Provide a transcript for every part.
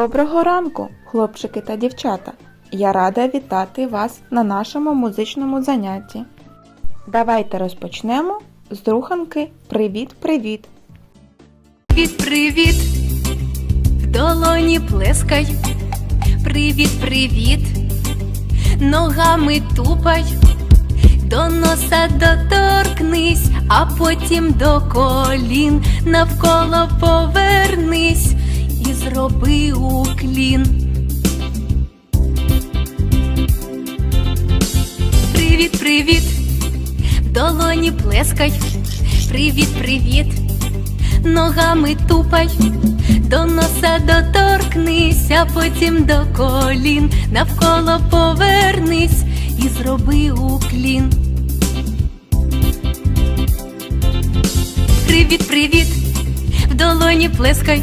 Доброго ранку, хлопчики та дівчата! Я рада вітати вас на нашому музичному занятті. Давайте розпочнемо з руханки Привіт-привіт! Привіт, привіт, в долоні плескай. Привіт, привіт, ногами тупай, до носа доторкнись, а потім до колін навколо повернись зроби уклін. Привіт, привіт, в долоні плескай. Привіт, привіт ногами тупай, до носа доторкнись, а потім до колін, навколо повернись і зроби уклін. Привіт, привіт, в долоні плескай,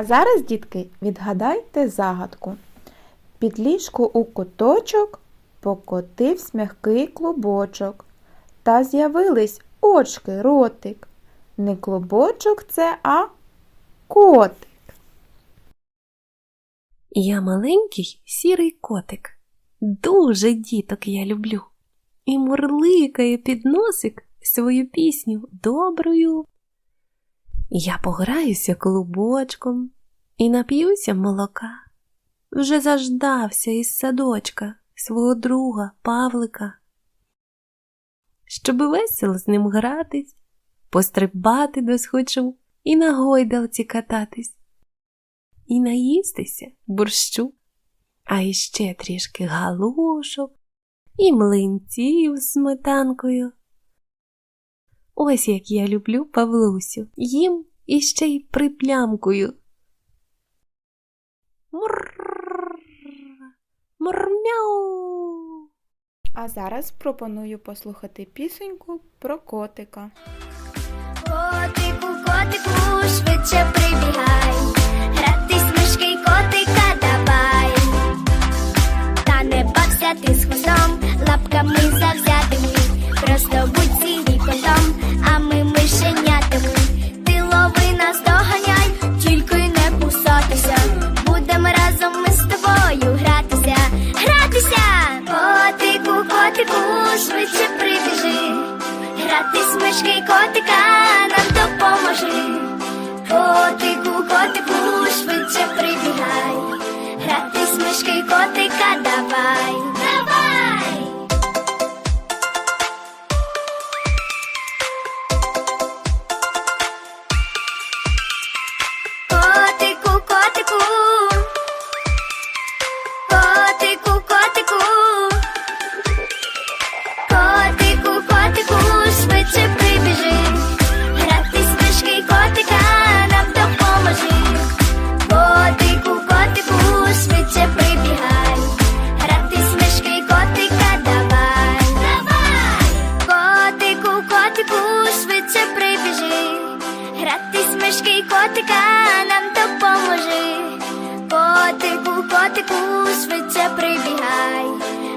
А зараз, дітки, відгадайте загадку. Під ліжку у куточок покотився м'який клубочок, та з'явились очки, ротик. Не клубочок це, а котик. Я маленький сірий котик. Дуже діток я люблю. І мурликає під носик свою пісню доброю. Я пограюся клубочком і нап'юся молока. Вже заждався із садочка свого друга Павлика. Щоби весело з ним гратись, пострибати досхочу і на гойдалці кататись і наїстися борщу, а іще трішки галушок і млинців з сметанкою. Ось як я люблю Павлусю, їм іще й приплямкою. Мурр, мурмяу. А зараз пропоную послухати пісеньку про котика. Котику, котику, швидше Гратись мишки Котику, швидше прибігай.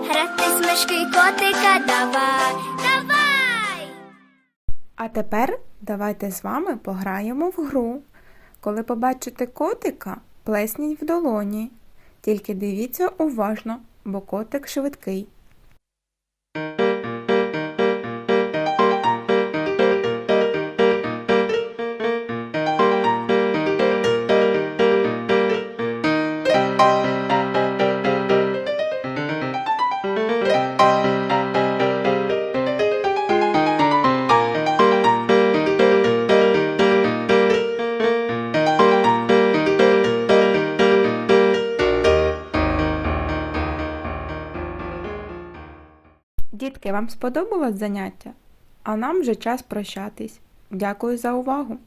грати мишки котика давай. Давай! А тепер давайте з вами пограємо в гру. Коли побачите котика, плесніть в долоні. Тільки дивіться уважно, бо котик швидкий. Дітки, вам сподобалось заняття? А нам вже час прощатись. Дякую за увагу!